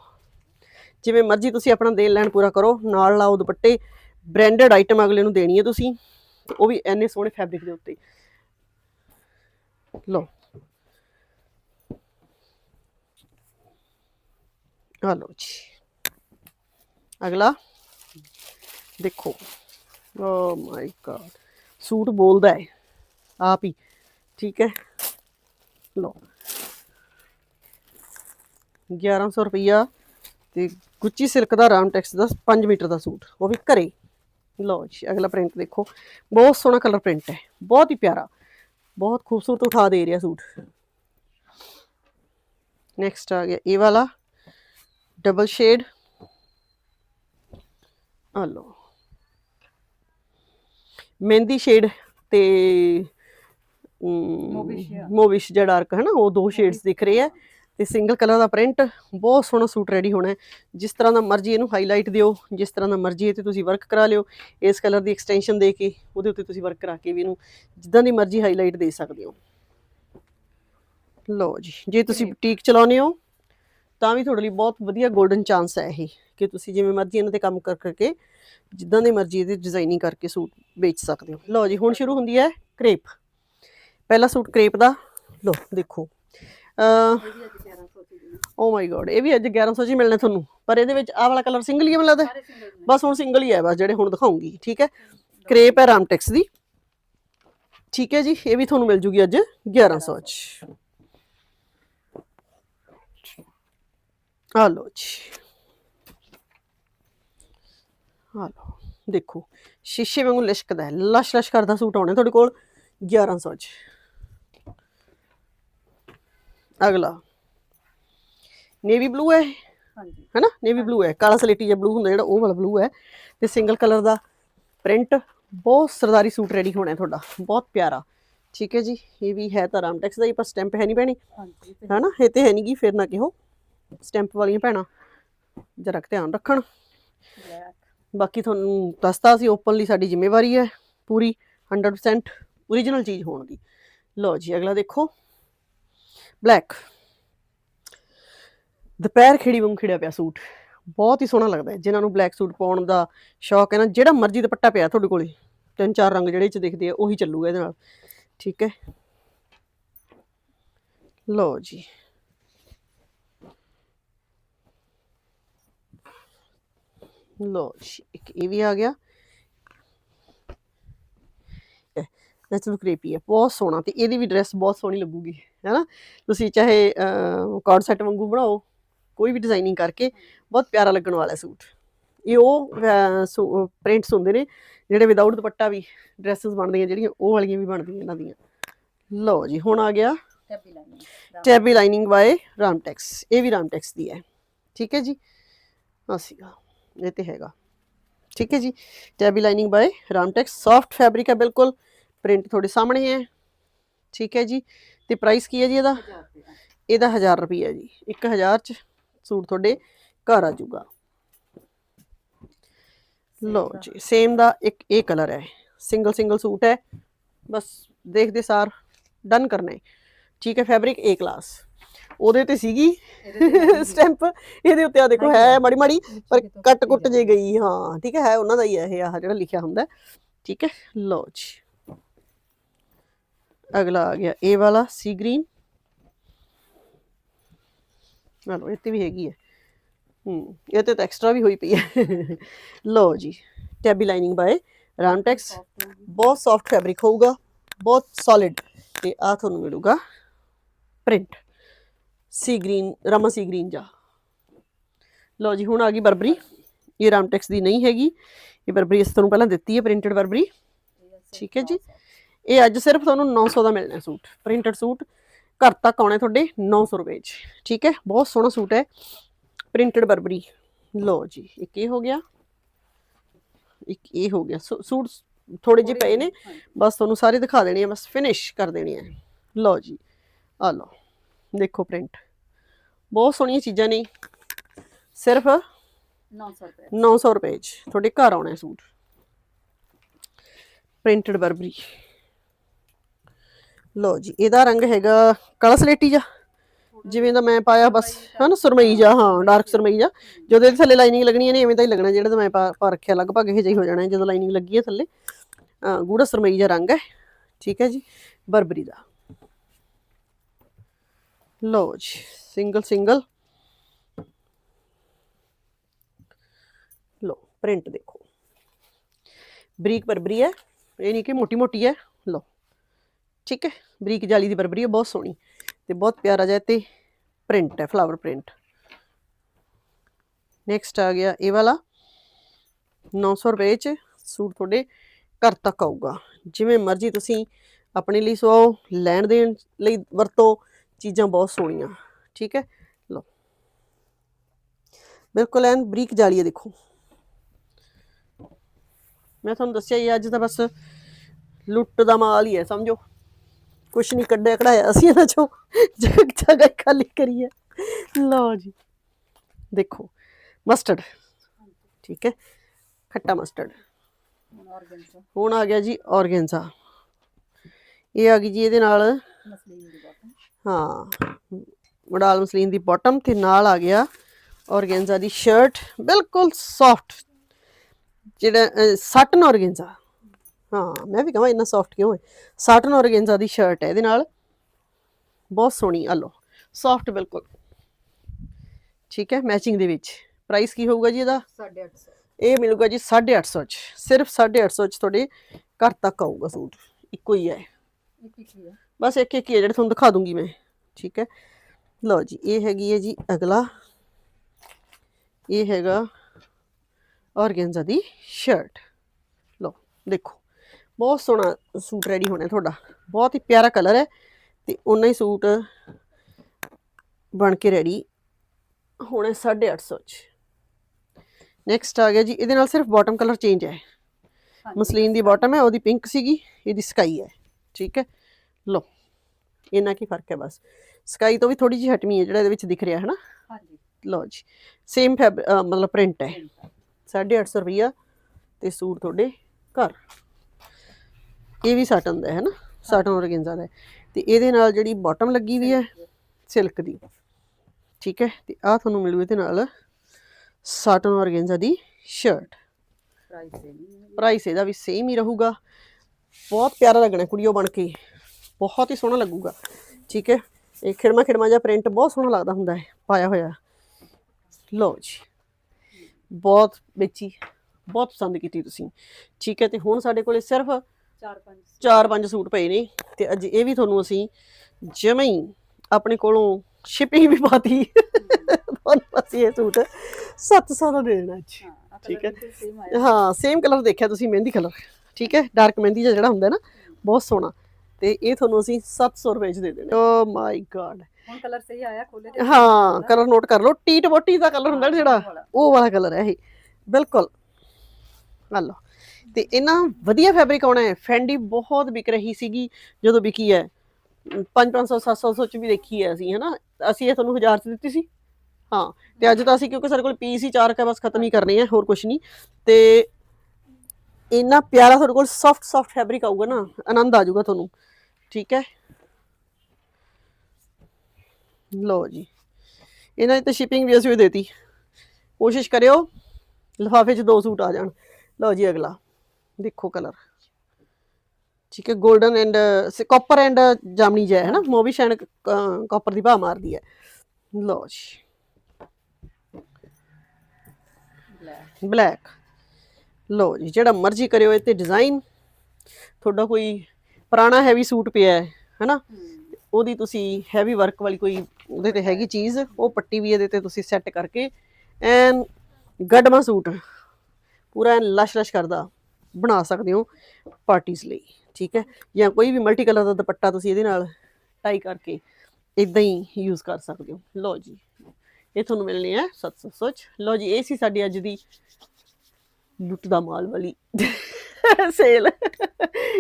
ਜਿਵੇਂ ਮਰਜ਼ੀ ਤੁਸੀਂ ਆਪਣਾ ਦੇਣ ਲੈਣ ਪੂਰਾ ਕਰੋ, ਨਾਲ ਲਾਓ ਦੁਪੱਟੇ ਬ੍ਰਾਂਡਡ ਆਈਟਮ ਅਗਲੇ ਨੂੰ ਦੇਣੀ ਹੈ ਤੁਸੀਂ, ਉਹ ਵੀ ਐਨੇ ਸੋਹਣੇ ਫੈਬਰਿਕ ਦੇ ਉੱਤੇ। ਲਓ। ਆ ਲਓ ਜੀ ਅਗਲਾ ਦੇਖੋ ਓ ਮਾਈ ਗॉड ਸੂਟ ਬੋਲਦਾ ਹੈ ਆਪ ਹੀ ਠੀਕ ਹੈ ਲਓ 1100 ਰੁਪਈਆ ਤੇ ਗੁੱਚੀ ਸਿਲਕ ਦਾ ਰਾਮਟੈਕਸ ਦਾ 5 ਮੀਟਰ ਦਾ ਸੂਟ ਉਹ ਵੀ ਘਰੇ ਲਓ ਜੀ ਅਗਲਾ ਪ੍ਰਿੰਟ ਦੇਖੋ ਬਹੁਤ ਸੋਹਣਾ ਕਲਰ ਪ੍ਰਿੰਟ ਹੈ ਬਹੁਤ ਹੀ ਪਿਆਰਾ ਬਹੁਤ ਖੂਬਸੂਰਤ ਉਠਾ ਦੇ ਰਿਹਾ ਸੂਟ ਨੈਕਸਟ ਆ ਗਿਆ ਇਹ ਵਾਲਾ ਡਬਲ ਸ਼ੇਡ। ਆ ਲਓ। ਮਹਿੰਦੀ ਸ਼ੇਡ ਤੇ। ਮੋਵਿਸ਼ ਜਿਹੜਾ ਡਾਰਕ ਹੈ ਨਾ ਉਹ ਦੋ ਸ਼ੇਡਸ ਦਿਖ ਰਹੇ ਆ ਤੇ ਸਿੰਗਲ ਕਲਰ ਦਾ ਪ੍ਰਿੰਟ ਬਹੁਤ ਸੋਹਣਾ ਸੂਟ ਰੈਡੀ ਹੋਣਾ ਹੈ। ਜਿਸ ਤਰ੍ਹਾਂ ਦਾ ਮਰਜ਼ੀ ਇਹਨੂੰ ਹਾਈਲਾਈਟ ਦਿਓ ਜਿਸ ਤਰ੍ਹਾਂ ਦਾ ਮਰਜ਼ੀ ਇਹ ਤੇ ਤੁਸੀਂ ਵਰਕ ਕਰਾ ਲਿਓ ਇਸ ਕਲਰ ਦੀ ਐਕਸਟੈਂਸ਼ਨ ਦੇ ਕੇ ਉਹਦੇ ਉੱਤੇ ਤੁਸੀਂ ਵਰਕ ਕਰਾ ਕੇ ਵੀ ਇਹਨੂੰ ਜਿੱਦਾਂ ਦੀ ਮਰਜ਼ੀ ਹਾਈਲਾਈਟ ਦੇ ਸਕਦੇ ਹੋ। ਲਓ ਜੀ ਜੇ ਤੁਸੀਂ ਬੁਟੀਕ ਚਲਾਉਂਦੇ ਹੋ ਤਾਂ ਵੀ ਤੁਹਾਡੇ ਲਈ ਬਹੁਤ ਵਧੀਆ 골ਡਨ ਚਾਂਸ ਹੈ ਇਹ ਕਿ ਤੁਸੀਂ ਜਿਵੇਂ ਮਰਜ਼ੀ ਇਹਨਾਂ ਤੇ ਕੰਮ ਕਰ ਕਰਕੇ ਜਿੱਦਾਂ ਦੀ ਮਰਜ਼ੀ ਇਹਦੀ ਡਿਜ਼ਾਈਨਿੰਗ ਕਰਕੇ ਸੂਟ ਵੇਚ ਸਕਦੇ ਹੋ। ਲਓ ਜੀ ਹੁਣ ਸ਼ੁਰੂ ਹੁੰਦੀ ਹੈ ਕ੍ਰੇਪ। ਪਹਿਲਾ ਸੂਟ ਕ੍ਰੇਪ ਦਾ। ਲਓ ਦੇਖੋ। ਅ ਇਹ ਵੀ ਅੱਜ 1100 ਚ ਜੀ ਓ ਮਾਈ ਗॉड ਇਹ ਵੀ ਅੱਜ 1100 ਚ ਮਿਲਣਾ ਤੁਹਾਨੂੰ। ਪਰ ਇਹਦੇ ਵਿੱਚ ਆਹ ਵਾਲਾ ਕਲਰ ਸਿੰਗਲ ਹੀ ਹੈ ਨੇ। ਬਸ ਹੁਣ ਸਿੰਗਲ ਹੀ ਹੈ ਬਸ ਜਿਹੜੇ ਹੁਣ ਦਿਖਾਉਂਗੀ ਠੀਕ ਹੈ? ਕ੍ਰੇਪ ਹੈ ਰਾਮਟੈਕਸ ਦੀ। ਠੀਕ ਹੈ ਜੀ ਇਹ ਵੀ ਤੁਹਾਨੂੰ ਮਿਲ ਜੂਗੀ ਅੱਜ 1100 ਚ। ਆ ਲਓ ਜੀ ਆ ਲਓ ਦੇਖੋ ਸ਼ੀਸ਼ੇ ਵਾਂਗੂ ਲਿਸ਼ਕਦਾ ਹੈ। ਲਸ਼ ਲਸ਼ ਕਰਦਾ ਸੂਟ ਆਉਣਾ ਤੁਹਾਡੇ ਕੋਲ। 1100 ਚ। ਅਗਲਾ। ਨੇਵੀ ਬਲੂ ਹੈ। ਹਾਂਜੀ। ਹੈਨਾ? ਨੇਵੀ ਬਲੂ ਹੈ। ਕਾਲਾ ਸਲੇਟੀ ਜਿਹਾ ਬਲੂ ਹੁੰਦਾ ਜਿਹੜਾ ਉਹ ਵਾਲਾ ਬਲੂ ਹੈ। ਤੇ ਸਿੰਗਲ ਕਲਰ ਦਾ ਪ੍ਰਿੰਟ। ਬਹੁਤ ਸਰਦਾਰੀ ਸੂਟ ਰੈਡੀ ਹੋਣਾ ਹੈ ਤੁਹਾਡਾ। ਬਹੁਤ ਪਿਆਰਾ। ਠੀਕ ਹੈ ਜੀ। ਇਹ ਵੀ ਹੈ ਤਾਂ ਰਾਮਟੈਕਸ ਦਾ ਹੀ ਪਰ ਸਟੈਂਪ ਹੈ ਨਹੀਂ ਪੈਣੀ। ਹਾਂਜੀ ਹੈਨਾ? ਇਹ ਤੇ ਹੈ ਨਹੀਂ ਗੀ ਫਿਰ ਨਾ ਕਿਹੋ। ਸਟੈਂਪ ਵਾਲੀਆਂ ਭੈਣਾਂ ਜਰਾ ਧਿਆਨ ਰੱਖਣ। ਬਾਕੀ ਤੁਹਾਨੂੰ ਦੱਸਤਾ ਸੀ ਓਪਨਲੀ ਸਾਡੀ ਜ਼ਿੰਮੇਵਾਰੀ ਹੈ ਪੂਰੀ 100% ਓਰੀਜਨਲ ਚੀਜ਼ ਹੋਣ ਦੀ। ਲਓ ਜੀ ਅਗਲਾ ਦੇਖੋ। ਬਲੈਕ ਦੁਪਹਿਰ ਖਿੜੀ ਵਾਂਗ ਖਿੜਿਆ ਪਿਆ ਸੂਟ। ਬਹੁਤ ਹੀ ਸੋਹਣਾ ਲੱਗਦਾ ਹੈ ਜਿਨ੍ਹਾਂ ਨੂੰ ਬਲੈਕ ਸੂਟ ਪਾਉਣ ਦਾ ਸ਼ੌਕ ਹੈ ਨਾ ਜਿਹੜਾ ਮਰਜ਼ੀ ਦੁਪੱਟਾ ਪਿਆ ਤੁਹਾਡੇ ਕੋਲੇ। ਤਿੰਨ ਚਾਰ ਰੰਗ ਜਿਹੜੇ ਚ ਦਿਖਦੇ ਆ ਉਹੀ ਚੱਲੂਗਾ ਇਹਦੇ ਨਾਲ। ਠੀਕ ਹੈ। ਲਓ ਜੀ। ਜੀ ਇੱਕ ਇਹ ਵੀ ਆ ਗਿਆ। ਨੈਚੁਰਲ ਕ੍ਰੇਪੀ ਹੈ ਬਹੁਤ ਸੋਹਣਾ ਤੇ ਇਹਦੀ ਵੀ ਡਰੈਸ ਬਹੁਤ ਸੋਹਣੀ ਲੱਗੂਗੀ ਹੈਨਾ? ਤੁਸੀਂ ਚਾਹੇ ਕਾਰਡ ਸੈਟ ਵਾਂਗੂ ਬਣਾਓ ਕੋਈ ਵੀ ਡਿਜ਼ਾਈਨਿੰਗ ਕਰਕੇ ਬਹੁਤ ਪਿਆਰਾ ਲੱਗਣ ਵਾਲਾ ਸੂਟ। ਇਹ ਉਹ ਪ੍ਰਿੰਟਸ ਹੁੰਦੇ ਨੇ ਜਿਹੜੇ ਵਿਦਆਊਟ ਦੁਪੱਟਾ ਵੀ ਡਰੈਸਸ ਬਣਦੀਆਂ ਜਿਹੜੀਆਂ ਉਹ ਵਾਲੀਆਂ ਵੀ ਬਣਦੀਆਂ ਇਹਨਾਂ ਦੀਆਂ। ਲਓ ਜੀ ਹੁਣ ਆ ਗਿਆ tabby lining tabby lining by Ramtex ਇਹ ਵੀ ਰਾਮਟੈਕਸ ਦੀ ਹੈ। ਠੀਕ ਹੈ ਜੀ? ਆ ਸੀਗਾ। ਇਹ ਤੇ ਹੈਗਾ ਠੀਕ ਹੈ ਜੀ tabby lining by Ramtex soft fabric ਹੈ ਬਿਲਕੁਲ ਪ੍ਰਿੰਟ ਤੁਹਾਡੇ ਸਾਹਮਣੇ ਹੈ ਠੀਕ ਹੈ ਜੀ ਤੇ ਪ੍ਰਾਈਸ ਕੀ ਹੈ ਜੀ ਇਹਦਾ ਇਹਦਾ 1000 ਰੁਪਏ ਜੀ 1000 ਚ ਸੂਟ ਤੁਹਾਡੇ ਘਰ ਆ ਜਾਊਗਾ ਲਓ ਜੀ ਸੇਮ ਦਾ ਇੱਕ ਇਹ ਕਲਰ ਹੈ ਸਿੰਗਲ ਸਿੰਗਲ ਸੂਟ ਹੈ ਬਸ ਦੇਖਦੇ ਸਾਰ ਡਨ ਕਰਨਾ ਹੈ ਠੀਕ ਹੈ ਫੈਬਰਿਕ ਏ ਕਲਾਸ ਉਹਦੇ ਤੇ ਸੀਗੀ ਸਟੈਂਪ। ਇਹਦੇ ਉੱਤੇ ਆ ਦੇਖੋ ਹੈ ਮਾੜੀ ਮਾੜੀ ਪਰ ਕੱਟ ਕੁੱਟ ਜੇ ਗਈ ਹਾਂ ਠੀਕ ਹੈ ਹੈ ਉਹਨਾਂ ਦਾ ਹੀ ਹੈ ਇਹ ਆਹ ਜਿਹੜਾ ਲਿਖਿਆ ਹੁੰਦਾ ਹੈ। ਠੀਕ ਹੈ ਲਓ ਜੀ। ਅਗਲਾ ਆ ਗਿਆ ਇਹ ਵਾਲਾ ਸੀ ਗ੍ਰੀਨ ਲਓ ਇਹ ਤੇ ਵੀ ਹੈਗੀ ਹੈ। ਹੂੰ ਇਹ ਤੇ ਤਾਂ ਐਕਸਟਰਾ ਵੀ ਹੋਈ ਪਈ ਹੈ। ਲਓ ਜੀ ਟੈਬੀ ਲਾਈਨਿੰਗ ਬਾਏ ਰਾਮਟੈਕਸ ਬਹੁਤ ਸੌਫਟ ਫੈਬਰਿਕ ਹੋਊਗਾ ਬਹੁਤ ਸੋਲਿਡ ਤੇ ਆ ਤੁਹਾਨੂੰ ਮਿਲੂਗਾ ਪ੍ਰਿੰਟ ਸੀ ਗ੍ਰੀਨ, ਰਮਾ ਸੀ ਗ੍ਰੀਨ ਜਾ। ਲਓ ਜੀ, ਹੁਣ ਆ ਗਈ ਬਰਬਰੀ। ਇਹ ਰਾਮਟੈਕਸ ਦੀ ਨਹੀਂ ਹੈਗੀ। ਇਹ ਬਰਬਰੀ ਇਸ ਤੁਹਾਨੂੰ ਪਹਿਲਾਂ ਦਿੱਤੀ ਹੈ, ਪ੍ਰਿੰਟਡ ਬਰਬਰੀ। ਠੀਕ ਹੈ ਜੀ। ਇਹ ਅੱਜ ਸਿਰਫ ਤੁਹਾਨੂੰ 900 ਦਾ ਮਿਲਣਾ ਸੂਟ। ਪ੍ਰਿੰਟਡ ਸੂਟ, ਘਰ ਤੱਕ ਆਉਣੇ ਤੁਹਾਡੇ 900 ਰੁਪਏ 'ਚ। ਠੀਕ ਹੈ, ਬਹੁਤ ਸੋਹਣਾ ਸੂਟ ਹੈ। Printed Burberry. ਲਓ ਜੀ, ਇੱਕ ਇਹ ਹੋ ਗਿਆ। ਇੱਕ ਇਹ ਹੋ ਗਿਆ। ਸੂ- ਸੂਟ ਥੋੜੇ ਜਿਹੇ ਪਏ ਨੇ। ਬਸ ਤੁਹਾਨੂੰ ਸਾਰੇ ਦਿਖਾ ਦੇਣੇ ਆ, ਬਸ ਫਿਨਿਸ਼ ਕਰ ਦੇਣੇ ਆ। ਲਓ ਜੀ। ਆ ਲਓ। ਦੇਖੋ ਪ੍ਰਿੰਟ। ਬਹੁਤ ਸੋਹਣੀਆਂ ਚੀਜ਼ਾਂ ਨੇ। ਸਿਰਫ 900 ਰੁਪਏ। 900 ਰੁਪਏ 'ਚ ਤੁਹਾਡੇ ਘਰ ਆਉਣਾ ਸੂਟ। ਪ੍ਰਿੰਟਡ ਬਰਬਰੀ ਲਓ ਜੀ ਇਹਦਾ ਰੰਗ ਹੈਗਾ ਕਾਲਾ ਸਲੇਟੀ ਜਾ ਜਿਵੇਂ ਦਾ ਮੈਂ ਪਾਇਆ ਬਸ ਹਨਾ ਸੁਰਮਈ ਜਾ ਹਾਂ ਡਾਰਕ ਸੁਰਮਈ ਜਾ ਜਦੋਂ ਇਹਦੇ ਥੱਲੇ ਲਾਈਨਿੰਗ ਲੱਗਣੀ ਹੈ ਨੇ ਐਵੇਂ ਤਾਂ ਹੀ ਲੱਗਣਾ ਜਿਹੜਾ ਤਾਂ ਮੈਂ ਪਾ ਰੱਖਿਆ ਲਗਭਗ ਇਹ ਜਿਹਾ ਹੀ ਹੋ ਜਾਣਾ ਹੈ ਜਦੋਂ ਲਾਈਨਿੰਗ ਲੱਗੀ ਹੈ ਥੱਲੇ। ਗੂੜਾ ਸੁਰਮਈ ਜਾ ਰੰਗ ਹੈ। ਠੀਕ ਹੈ ਜੀ ਬਰਬਰੀ ਦਾ। ਲਓ ਜੀ, ਸਿੰਗਲ ਸਿੰਗਲ। ਲਓ ਪ੍ਰਿੰਟ ਦੇਖੋ। ਬਰੀਕ ਬਰਬਰੀ ਹੈ, ਇਹ ਨਹੀਂ ਕਿ ਮੋਟੀ ਮੋਟੀ ਹੈ। ਲਓ, ਠੀਕ ਹੈ, ਬਰੀਕ ਜਾਲੀ ਦੀ ਬਰਬਰੀ ਹੈ, ਬਹੁਤ ਸੋਹਣੀ ਤੇ ਬਹੁਤ ਪਿਆਰਾ ਜਿਹਾ ਤੇ ਪ੍ਰਿੰਟ ਹੈ ਫਲਾਵਰ ਪ੍ਰਿੰਟ ਨੈਕਸਟ ਆ ਗਿਆ ਇਹ ਵਾਲਾ। 900 ਰੁਪਏ ਚ ਸੂਟ ਤੁਹਾਡੇ ਘਰ ਤੱਕ ਆਊਗਾ। ਜਿਵੇਂ ਮਰਜ਼ੀ ਤੁਸੀਂ ਆਪਣੇ ਲਈ ਸਵਾਓ, ਲੈਣ ਦੇਣ ਲਈ ਵਰਤੋ ਚੀਜ਼ਾਂ ਬਹੁਤ ਸੋਹਣੀਆਂ, ਠੀਕ ਹੈ? ਲਓ। ਬਿਲਕੁਲ ਐਨ ਬਰੀਕ ਜਾਲੀ ਹੈ, ਦੇਖੋ। ਮੈਂ ਤੁਹਾਨੂੰ ਦੱਸਿਆ ਹੀ ਅੱਜ ਤਾਂ ਬਸ ਲੁੱਟ ਦਾ ਮਾਲ ਹੀ ਹੈ, ਸਮਝੋ? ਕੁਛ ਨਹੀਂ ਕੱਢਿਆ, ਕਢਾਇਆ ਅਸੀਂ ਇਹਨਾਂ ਚੋਂ ਜਗ ਜਗ੍ਹਾ ਖਾਲੀ ਕਰੀ ਲਓ ਜੀ। ਦੇਖੋ, ਮਸਟਰਡ, ਠੀਕ ਹੈ? ਖੱਟਾ ਮਸਟਰਡ। ਹੁਣ ਆ ਗਿਆ ਜੀ ਔਰਗੈਂਜ਼ਾ। ਇਹ ਆ ਗਈ ਜੀ ਇਹਦੇ ਨਾਲ ਹਾਂ। ਮੋਡਲ ਮਸਲੀਨ ਦੀ ਬਾਟਮ ਤੇ ਨਾਲ ਆ ਗਿਆ ਔਰਗੈਂਜ਼ਾ ਦੀ ਸ਼ਰਟ ਬਿਲਕੁਲ ਸੌਫਟ ਜਿਹੜਾ ਸਾਟਨ ਔਰਗੈਂਜ਼ਾ। ਹਾਂ ਮੈਂ ਵੀ ਕਹਾਂ ਇੰਨਾ ਸੌਫਟ ਕਿਉਂ ਹੈ? ਸਾਟਨ ਔਰਗੈਂਜ਼ਾ ਦੀ ਸ਼ਰਟ ਹੈ ਇਹਦੇ ਨਾਲ। ਬਹੁਤ ਸੋਹਣੀ ਆ ਲੋ ਸੌਫਟ ਬਿਲਕੁਲ। ਠੀਕ ਹੈ ਮੈਚਿੰਗ ਦੇ ਵਿੱਚ। ਪ੍ਰਾਈਸ ਕੀ ਹੋਊਗਾ ਜੀ ਇਹਦਾ? 850 ਇਹ ਮਿਲੂਗਾ ਜੀ 850 ਚ। ਸਿਰਫ 850 ਚ ਤੁਹਾਡੇ ਘਰ ਤੱਕ ਆਊਗਾ ਸੂਟ। ਇੱਕੋ ਹੀ ਹੈ। ਇੱਕ ਇੱਕ ਹੀ ਹੈ। ਬਸ ਇੱਕ ਇੱਕ ਹੀ ਹੈ ਜਿਹੜੇ ਤੁਹਾਨੂੰ ਦਿਖਾ ਦੂੰਗੀ ਮੈਂ ਠੀਕ ਹੈ ਲਓ ਜੀ ਇਹ ਹੈਗੀ ਹੈ ਜੀ ਅਗਲਾ ਇਹ ਹੈਗਾ ਔਰਗੈਂਜ਼ਾ ਦੀ ਸ਼ਰਟ ਲਓ ਦੇਖੋ ਬਹੁਤ ਸੋਹਣਾ ਸੂਟ ਰੈਡੀ ਹੋਣਾ ਤੁਹਾਡਾ ਬਹੁਤ ਹੀ ਪਿਆਰਾ ਕਲਰ ਹੈ ਤੇ ਉਨਾ ਹੀ ਸੂਟ ਬਣ ਕੇ ਰੈਡੀ ਹੋਣਾ 850 ਚ ਨੈਕਸਟ ਆ ਗਿਆ ਜੀ ਇਹਦੇ ਨਾਲ ਸਿਰਫ ਬਾਟਮ ਕਲਰ ਚੇਂਜ ਹੈ ਹਾਂਜੀ ਮਸਲੀਨ ਦੀ ਬਾਟਮ ਹੈ ਉਹਦੀ ਪਿੰਕ ਸੀਗੀ ਇਹਦੀ ਸਕਾਈ ਹੈ ਠੀਕ ਹੈ ਲਓ ਇੰਨਾ ਕੀ ਫ਼ਰਕ ਹੈ ਬਸ। ਸਕਾਈ ਤੋਂ ਵੀ ਥੋੜੀ ਜਿਹੀ ਹਟਵੀਂ ਹੈ ਜਿਹੜਾ ਇਹਦੇ ਵਿੱਚ ਦਿਖ ਰਿਹਾ ਹੈ ਨਾ ਹਾਂਜੀ। ਲਓ ਜੀ ਸੇਮ ਫੈਬ ਮਤਲਬ ਪ੍ਰਿੰਟ ਹੈ। 850 ਰੁਪਈਆ ਤੇ ਸੂਟ ਤੁਹਾਡੇ ਘਰ। ਇਹ ਵੀ ਸਾਟਨ ਦਾ ਹੈ ਨਾ ਸਾਟਨ ਔਰਗੈਂਜ਼ਾ ਦਾ। ਤੇ ਇਹਦੇ ਨਾਲ ਜਿਹੜੀ ਬਾਟਮ ਲੱਗੀ ਵੀ ਹੈ ਸਿਲਕ ਦੀ। ਠੀਕ ਹੈ? ਤੇ ਆ ਤੁਹਾਨੂੰ ਮਿਲੂ ਇਹਦੇ ਨਾਲ ਸਾਟਨ ਔਰਗੈਂਜ਼ਾ ਦੀ ਸ਼ਰਟ ਪ੍ਰਾਈਸ ਇਹਦਾ। ਵੀ ਸੇਮ ਹੀ ਰਹੂਗਾ। ਬਹੁਤ ਪਿਆਰਾ ਲੱਗਣਾ ਕੁੜੀਓ ਬਣ ਕੇ। ਬਹੁਤ ਹੀ ਸੋਹਣਾ ਲੱਗੂਗਾ। ਠੀਕ ਹੈ? ਇਹ ਖਿੜਮਾ ਖਿੜਮਾ ਜਿਹਾ ਪ੍ਰਿੰਟ ਬਹੁਤ ਸੋਹਣਾ ਲੱਗਦਾ ਹੁੰਦਾ ਹੈ ਪਾਇਆ ਹੋਇਆ। ਲਓ ਜੀ। ਬਹੁਤ ਵੇਚੀ ਬਹੁਤ ਪਸੰਦ ਕੀਤੀ ਤੁਸੀਂ। ਠੀਕ ਹੈ ਤੇ ਹੁਣ ਸਾਡੇ ਕੋਲੇ ਸਿਰਫ 4-5 ਚਾਰ ਪੰਜ ਸੂਟ ਪਏ ਨੇ ਤੇ ਅੱਜ ਇਹ ਵੀ ਤੁਹਾਨੂੰ ਅਸੀਂ ਜਮਾਂ ਹੀ ਆਪਣੇ ਕੋਲੋਂ ਸ਼ਿਪਿੰਗ ਵੀ ਪਾਤੀ। ਤੁਹਾਨੂੰ ਅਸੀਂ ਇਹ ਸੂਟ 700 ਦਾ ਦੇ ਦੇਣਾ ਅੱਜ ਠੀਕ ਹੈ। ਹਾਂ ਸੇਮ ਕਲਰ ਦੇਖਿਆ ਤੁਸੀਂ ਮਹਿੰਦੀ ਕਲਰ ਠੀਕ ਹੈ? ਡਾਰਕ ਮਹਿੰਦੀ ਜਿਹਾ ਜਿਹੜਾ ਹੁੰਦਾ ਨਾ ਬਹੁਤ ਸੋਹਣਾ। ਤੇ ਇਹ ਤੁਹਾਨੂੰ ਅਸੀਂ 700 ਰੁਪਏ ਚ ਦੇ ਦੇਣੇ। ਓ ਮਾਈ ਗॉड ਹੁਣ ਕਲਰ ਸਹੀ ਆਇਆ ਖੋਲੇ ਹਾਂ ਕਲਰ ਨੋਟ ਕਰ ਲਓ। ਟੀਟ ਬੋਟੀ ਦਾ ਕਲਰ ਹੁੰਦਾ ਜਿਹੜਾ ਉਹ ਵਾਲਾ ਕਲਰ ਹੈ ਇਹ। ਬਿਲਕੁਲ। ਆ ਲਓ। ਤੇ ਇਹਨਾਂ ਵਧੀਆ ਫੈਬਰਿਕ ਆਉਣਾ ਹੈ। ਫੈਂਡੀ ਬਹੁਤ ਵਿਕ ਰਹੀ ਸੀਗੀ ਜਦੋਂ ਵਿਕੀ ਹੈ। 5-500 700 ਚ ਵੀ ਦੇਖੀ ਹੈ ਅਸੀਂ ਹਨਾ? ਅਸੀਂ ਇਹ ਤੁਹਾਨੂੰ 1000 ਚ ਦਿੱਤੀ ਸੀ। ਹਾਂ। ਤੇ ਅੱਜ ਤਾਂ ਅਸੀਂ ਕਿਉਂਕਿ ਸਾਡੇ ਕੋਲ ਪੀਸ ਹੀ ਚਾਰ ਕਾ ਬਸ ਖਤਮ ਹੀ ਕਰਨੇ ਆ ਹੋਰ ਕੁਝ ਨਹੀਂ। ਤੇ ਇੰਨਾ ਪਿਆਰਾ ਤੁਹਾਡੇ ਕੋਲ ਸੌਫਟ ਸੌਫਟ ਫੈਬਰਿਕ ਆਊਗਾ ਨਾ ਆਨੰਦ ਆ ਜਾਊਗਾ ਤੁਹਾਨੂੰ। ਠੀਕ ਹੈ? ਲਓ ਜੀ। ਇਹਨਾਂ ਦੀ ਤਾਂ ਸ਼ਿਪਿੰਗ ਵੀ ਅਸੀਂ ਦੇਤੀ। ਕੋਸ਼ਿਸ਼ ਕਰਿਓ, ਲਿਫਾਫੇ 'ਚ ਦੋ ਸੂਟ ਆ ਜਾਣ। ਲਓ ਜੀ ਅਗਲਾ। ਦੇਖੋ ਕਲਰ ਠੀਕ ਹੈ 골ਡਨ ਐਂਡ ਕਾਪਰ ਐਂਡ ਜਾਮਨੀ ਜਿਹਾ ਹੈ ਨਾ ਮੋਬੀ ਸ਼ੈਨ ਕਾਪਰ ਦੀ ਭਾਅ ਮਾਰਦੀ ਹੈ। ਲਓ ਜੀ। ਬਲੈਕ ਬਲੈਕ ਲਓ ਜੀ, ਜਿਹੜਾ ਮਰਜ਼ੀ ਕਰਿਓ, ਇਹ ਤੇ ਡਿਜ਼ਾਈਨ ਤੁਹਾਡਾ ਕੋਈ ਪੁਰਾਣਾ ਹੈਵੀ ਸੂਟ ਪਿਆ ਹੈ ਹੈਨਾ? ਉਹਦੀ ਤੁਸੀਂ ਹੈਵੀ ਵਰਕ ਵਾਲੀ ਕੋਈ ਉਹਦੇ ਤੇ ਹੈਗੀ ਚੀਜ਼ ਉਹ ਪੱਟੀ ਵੀ ਇਹਦੇ ਤੇ ਤੁਸੀਂ ਸੈੱਟ ਕਰਕੇ ਐਨ ਗੱਡਮਾ ਸੂਟ ਪੂਰਾ ਐਨ ਲਸ਼ ਲਸ਼ ਕਰਦਾ ਬਣਾ ਸਕਦੇ ਹੋ ਪਾਰਟੀਆਂ ਲਈ ਠੀਕ ਹੈ? ਜਾਂ ਕੋਈ ਵੀ ਮਲਟੀ ਕਲਰ ਦਾ ਦੁਪੱਟਾ ਤੁਸੀਂ ਇਹਦੇ ਨਾਲ ਟਾਈ ਕਰਕੇ ਇਦਾਂ ਹੀ ਯੂਜ਼ ਕਰ ਸਕਦੇ ਹੋ। ਲਓ ਜੀ ਇਹ ਤੁਹਾਨੂੰ ਮਿਲਣੀ ਹੈ 700 ਚ ਲਓ ਜੀ ਇਹ ਸੀ ਸਾਡੀ ਅੱਜ ਦੀ ਲੁੱਟ ਦਾ ਮਾਲ ਵਾਲੀ ਸੇਲ।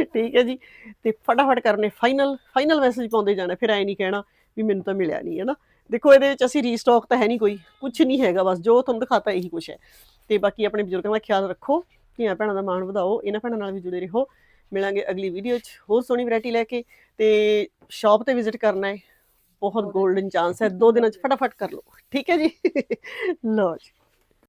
ਠੀਕ ਹੈ ਜੀ। ਤੇ ਫਟਾਫਟ ਕਰਨੇ ਫਾਈਨਲ। ਫਾਈਨਲ ਮੈਸੇਜ ਪਾਉਂਦੇ ਜਾਣਾ, ਫਿਰ ਐ ਨਹੀਂ ਕਹਿਣਾ ਵੀ ਮੈਨੂੰ ਤਾਂ ਮਿਲਿਆ ਨਹੀਂ ਹੈ ਨਾ ਦੇਖੋ, ਇਹਦੇ ਵਿੱਚ ਅਸੀਂ ਰੀਸਟਾਕ ਤਾਂ ਹੈ ਨਹੀਂ ਕੋਈ ਕੁਝ ਨਹੀਂ ਹੈਗਾ ਬਸ, ਜੋ ਤੁਹਾਨੂੰ ਦਿਖਾਤਾ ਇਹੀ ਕੁਝ ਹੈ। ਤੇ ਬਾਕੀ ਆਪਣੇ ਬਜ਼ੁਰਗਾਂ ਦਾ ਖਿਆਲ ਰੱਖੋ, ਧੀਆਂ ਭੈਣਾਂ ਦਾ ਮਾਣ ਵਧਾਓ, ਇਹਨਾਂ ਭੈਣਾਂ ਨਾਲ ਵੀ ਜੁੜੇ ਰਹੋ। ਮਿਲਾਂਗੇ ਅਗਲੀ ਵੀਡੀਓ 'ਚ ਹੋਰ ਸੋਹਣੀ ਵੈਰਾਈਟੀ ਲੈ ਕੇ। ਤੇ ਸ਼ਾਪ ਤੇ ਵਿਜ਼ਿਟ ਕਰਨਾ ਹੈ, ਬਹੁਤ 골ਡਨ ਚਾਂਸ ਹੈ, ਦੋ ਦਿਨਾਂ 'ਚ ਫਟਾਫਟ ਕਰ ਲਓ। ਠੀਕ ਹੈ ਜੀ? ਲਓ ਜੀ।